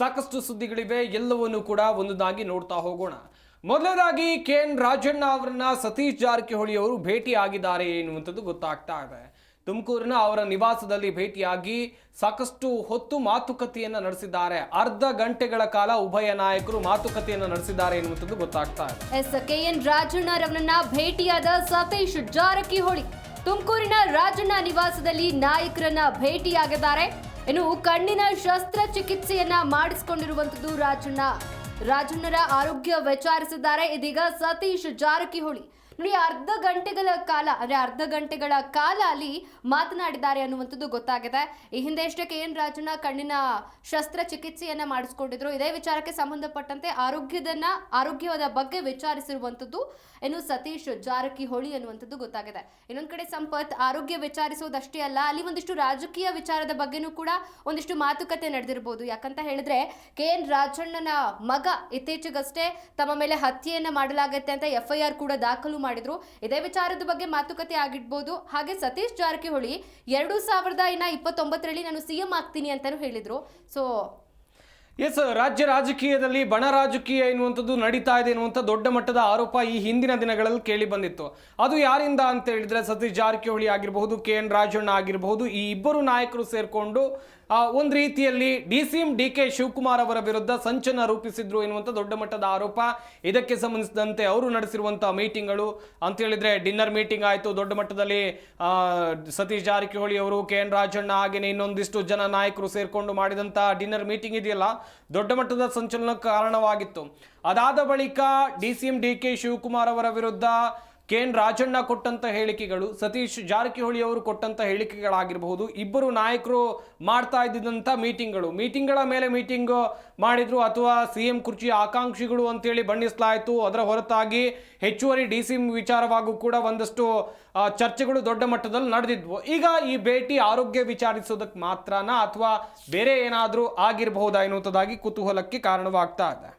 ಸಾಕಷ್ಟು ಸುದ್ದಿಗಳಿವೆ, ಎಲ್ಲವನ್ನು ಕೂಡ ಒಂದೊಂದಾಗಿ ನೋಡ್ತಾ ಹೋಗೋಣ. ಮೊದಲನೇದಾಗಿ ಕೆ ಎನ್ ರಾಜಣ್ಣ ಅವರನ್ನ ಸತೀಶ್ ಜಾರಕಿಹೊಳಿ ಅವರು ಭೇಟಿ ಆಗಿದ್ದಾರೆ ಎನ್ನುವಂಥದ್ದು ಗೊತ್ತಾಗ್ತಾ ಇದೆ. ತುಮಕೂರಿನ ಅವರ ನಿವಾಸದಲ್ಲಿ ಭೇಟಿಯಾಗಿ ಸಾಕಷ್ಟು ಹೊತ್ತು ಮಾತುಕತೆಯನ್ನ ನಡೆಸಿದ್ದಾರೆ. ಅರ್ಧ ಗಂಟೆಗಳ ಕಾಲ ಉಭಯ ನಾಯಕರು ಮಾತುಕತೆಯನ್ನ ನಡೆಸಿದ್ದಾರೆ ಎನ್ನುವಂಥದ್ದು ಗೊತ್ತಾಗ್ತಾ ಇದೆ. ಎಸ್ ಕೆ ಕೆಎನ್ ರಾಜಣ್ಣರವರನ್ನ ಭೇಟಿಯಾದ ಸತೀಶ್ ಜಾರಕಿಹೊಳಿ. ತುಮಕೂರಿನ ರಾಜಣ್ಣ ನಿವಾಸದಲ್ಲಿ ನಾಯಕರನ್ನ ಭೇಟಿಯಾಗಿದ್ದಾರೆ. ಇನ್ನು ಕಣ್ಣಿನ ಶಸ್ತ್ರಚಿಕಿತ್ಸೆಯನ್ನ ಮಾಡಿಸಿಕೊಂಡಿರುವಂತದ್ದು ರಾಜಣ್ಣ. ರಾಜಣ್ಣರ ಆರೋಗ್ಯ ವಿಚಾರಿಸಿದ್ದಾರೆ. ಇದೀಗ ಸತೀಶ್ ಜಾರಕಿಹೊಳಿ. ನೋಡಿ, ಅರ್ಧ ಗಂಟೆಗಳ ಕಾಲ, ಅಂದ್ರೆ ಅರ್ಧ ಗಂಟೆಗಳ ಕಾಲ ಅಲ್ಲಿ ಮಾತನಾಡಿದ್ದಾರೆ ಅನ್ನುವಂಥದ್ದು ಗೊತ್ತಾಗಿದೆ. ಈ ಹಿಂದೆ ಎಷ್ಟೇ ಕೆ ಎನ್. ರಾಜಣ್ಣ ಕಣ್ಣಿನ ಶಸ್ತ್ರಚಿಕಿತ್ಸೆಯನ್ನ ಮಾಡಿಸ್ಕೊಂಡಿದ್ರು. ಇದೇ ವಿಚಾರಕ್ಕೆ ಸಂಬಂಧಪಟ್ಟಂತೆ ಆರೋಗ್ಯದನ್ನ, ಆರೋಗ್ಯದ ಬಗ್ಗೆ ವಿಚಾರಿಸಿರುವಂಥದ್ದು ಏನು ಸತೀಶ್ ಜಾರಕಿಹೊಳಿ ಅನ್ನುವಂಥದ್ದು ಗೊತ್ತಾಗಿದೆ. ಇನ್ನೊಂದ್ ಕಡೆ ಸಂಪತ್, ಆರೋಗ್ಯ ವಿಚಾರಿಸೋದಷ್ಟೇ ಅಲ್ಲ, ಅಲ್ಲಿ ಒಂದಿಷ್ಟು ರಾಜಕೀಯ ವಿಚಾರದ ಬಗ್ಗೆನೂ ಕೂಡ ಒಂದಿಷ್ಟು ಮಾತುಕತೆ ನಡೆದಿರಬಹುದು ಯಾಕಂತ ಹೇಳಿದ್ರೆ, ಕೆ. ಎನ್. ರಾಜಣ್ಣನ ಮಗ ಇತ್ತೀಚೆಗಷ್ಟೇ ತಮ್ಮ ಮೇಲೆ ಹತ್ಯೆಯನ್ನ ಮಾಡಲಾಗತ್ತೆ ಅಂತ ಎಫ್ ಐ ಆರ್ ಕೂಡ ದಾಖಲು ಮಾಡಿದ್ರು. ಇದೇ ವಿಚಾರದ ಬಗ್ಗೆ ಮಾತುಕತೆ ಆಗಿರ್ಬೋದು. ಹಾಗೆ ಸತೀಶ್ ಜಾರಕಿಹೊಳಿ ಎರಡು ಸಾವಿರದ ಇನ್ನ ಇಪ್ಪತ್ತೊಂಬತ್ತರಲ್ಲಿ ನಾನು ಸಿಎಂ ಆಗ್ತೀನಿ ಅಂತಾನು ಹೇಳಿದ್ರು. ಸೊ ಎಸ್ ರಾಜ್ಯ ರಾಜಕೀಯದಲ್ಲಿ ಬಣ ರಾಜಕೀಯ ಎನ್ನುವಂಥದ್ದು ನಡೀತಾ ಇದೆ ಎನ್ನುವಂಥ ದೊಡ್ಡ ಮಟ್ಟದ ಆರೋಪ ಈ ಹಿಂದಿನ ದಿನಗಳಲ್ಲಿ ಕೇಳಿ ಬಂದಿತ್ತು. ಅದು ಯಾರಿಂದ ಅಂತ ಹೇಳಿದ್ರೆ ಸತೀಶ್ ಜಾರಕಿಹೊಳಿ ಆಗಿರಬಹುದು ಕೆ ಎನ್ ರಾಜಣ್ಣ ಆಗಿರಬಹುದು, ಈ ಇಬ್ಬರು ನಾಯಕರು ಸೇರಿಕೊಂಡು ಒಂದು ರೀತಿಯಲ್ಲಿ D C M, D K Shivakumar ಅವರ ವಿರುದ್ಧ ಸಂಚನ ರೂಪಿಸಿದ್ರು ಎನ್ನುವಂಥ ದೊಡ್ಡ ಮಟ್ಟದ ಆರೋಪ. ಇದಕ್ಕೆ ಸಂಬಂಧಿಸಿದಂತೆ ಅವರು ನಡೆಸಿರುವಂಥ ಮೀಟಿಂಗ್ಗಳು, ಅಂತ ಹೇಳಿದ್ರೆ ಡಿನ್ನರ್ ಮೀಟಿಂಗ್ ಆಯಿತು, ದೊಡ್ಡ ಮಟ್ಟದಲ್ಲಿ ಸತೀಶ್ ಜಾರಕಿಹೊಳಿ ಅವರು ಕೆ ಎನ್ ರಾಜಣ್ಣ ಹಾಗೆಯೇ ಇನ್ನೊಂದಿಷ್ಟು ಜನ ನಾಯಕರು ಸೇರಿಕೊಂಡು ಮಾಡಿದಂಥ ಡಿನ್ನರ್ ಮೀಟಿಂಗ್ ಇದೆಯಲ್ಲ ದೊಡ್ಡ ಮಟ್ಟದ ಸಂಚಲನಕ್ಕೆ ಕಾರಣವಾಗಿತ್ತು. ಅದಾದ ಬಳಿಕ D C M D K Shivakumar ಅವರ ವಿರುದ್ಧ ಕೆ ಎನ್ ರಾಜಣ್ಣ ಕೊಟ್ಟಂತ ಹೇಳಿಕೆಗಳು, ಸತೀಶ್ ಜಾರಕಿಹೊಳಿ ಅವರು ಕೊಟ್ಟಂತ ಹೇಳಿಕೆಗಳಾಗಿರಬಹುದು. ಇಬ್ಬರು ನಾಯಕರು ಮಾಡ್ತಾ ಇದ್ದಿದ್ದಂಥ ಮೀಟಿಂಗ್ಗಳು. ಮೀಟಿಂಗ್ಗಳ ಮೇಲೆ ಮೀಟಿಂಗ್ ಮಾಡಿದ್ರು ಅಥವಾ ಸಿ ಎಂ ಕುರ್ಚಿ ಆಕಾಂಕ್ಷಿಗಳು ಅಂತೇಳಿ ಬಣ್ಣಿಸಲಾಯಿತು. ಅದರ ಹೊರತಾಗಿ ಹೆಚ್ಚುವರಿ ಡಿ ಸಿ ವಿಚಾರವಾಗೂ ಕೂಡ ಒಂದಷ್ಟು ಚರ್ಚೆಗಳು ದೊಡ್ಡ ಮಟ್ಟದಲ್ಲಿ ನಡೆದಿದ್ವು. ಈಗ ಈ ಭೇಟಿ ಆರೋಗ್ಯ ವಿಚಾರಿಸೋದಕ್ಕೆ ಮಾತ್ರನಾ ಅಥವಾ ಬೇರೆ ಏನಾದರೂ ಆಗಿರಬಹುದಾ ಎನ್ನುವಂಥದ್ದಾಗಿ ಕುತೂಹಲಕ್ಕೆ ಕಾರಣವಾಗ್ತಾ ಇದೆ.